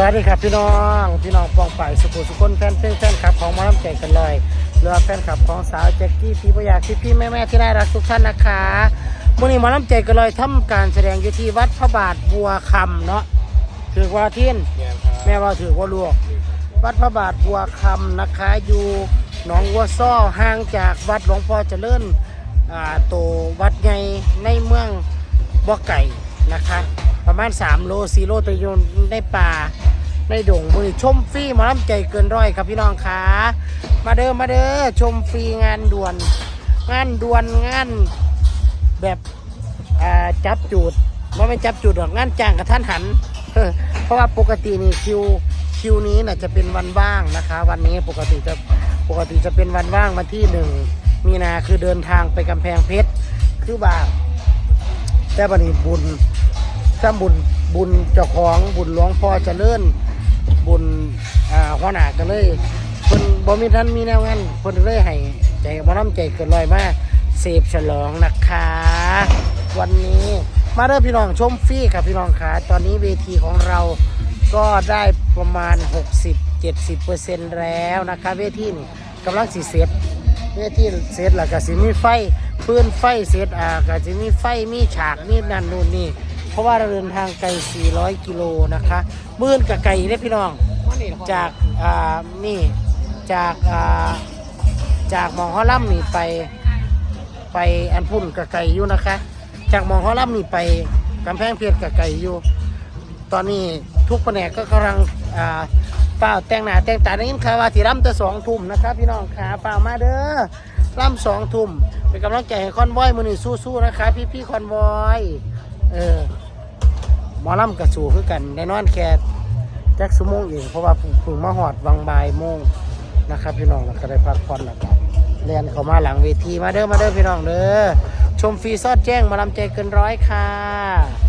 สวัสดีครับพี่น้อง พี่น้องปองฝ่ายสุขุสุขนแฟนเพลงแฟนคลับของหมาลำใจกันเลยเรือแฟนคลับของสาวแจ็คกี้พี่ประยากพี่พี่แม่แม่ๆที่น่ารักทุกท่านนะคะมื่อนี้หมาลำใจกันเลยทำการแสดงอยู่ที่วัดพระบาทบัวคำเนาะถือว่าเทียนแม่ครับแม่ว่าถือว่าลวก วัดพระบาทบัวคำนะคะอยู่หนองวัวซ้อห่างจากวัดหลวงพ่อเจริญอ่าโตวัดใหญ่ในเมืองบ่อไก่นะคะประมาณ 3 โล4โลแตะยนในป่า ในดงมือชมฟรีหมาล้ำใจเกินร้อยครับพี่น้องคะมาเด้อมาเด้อชมฟรีงานด่วน งานด่วนงานแบบจับจูดว่าไม่จับจูดหรอกงานจ้างกับท่านหัน เพราะว่าปกตินี่คิวคิวนี้น่ะจะเป็นวันว่างนะคะ วันนี้ปกติจะปกติจะเป็นวันว่างวันที่หนึ่งมีนาคือเดินทางไปกำแพงเพชรคือบ่าแต่บันนี้บุญถ้าบุญบุญเจ้าของบุญหลวงพ่อเจริญ บุญอ่าหัวหน้าก็เลยเพิ่นบ่มีท่านมีแนวงั้นเพิ่นเลยให้ใจบ่น้ำใจเกินลอยมาเสพฉลองนะคะ วันนี้มาเริ่มพี่น้องชมฟรีครับพี่น้องขาตอนนี้เวทีของเราก็ได้ประมาณ 60-70%แล้วนะคะเวทีนี่กำลังสิเสร็จเวทีเสร็จแล้วก็สิมีไฟพื้นไฟเสร็จอ่าก็สิมีไฟมีฉากมีนั่นนู่นนี่ ราะว่าเราเดินทางไกล 400 กิโลนะคะมื่นกับไก่เด้พี่น้อง จากอ่านี่จากอ่าจากมองฮอลัมนี่ไปไปอันพุ่นกับไก่อยู่นะคะ จากมองฮอลัมนี่ไปกำแพงเพชรกับไก่อยู่ ตอนนี้ทุกแผนกก็กำลังอ่าเฝ้าแต่งหน้าแต่งตาได้ยินข่าวว่าที่ร่ำแต่สองทุ่มนะครับ พี่น้องขาเฝ้ามาเด้อร่ำสองทุ่มเป็นกำลังใจให้คอนวอยมือนี่สู้ๆนะคะพี่พี่ๆคอนวอย เออ หมอลำกระสูคือกันได้นอนแค่แจ็คสมงเองเพราะว่าผึ่งมาหอดวังบายโมงนะครับ พี่น้องแล้วก็ได้พักผ่อนแล้วก็เรียนเขามาหลังเวทีมาเด้อมาเด้อพี่น้องเด้อชมฟรีซอดแจ้งหมาลำใจเกินร้อยค่ะ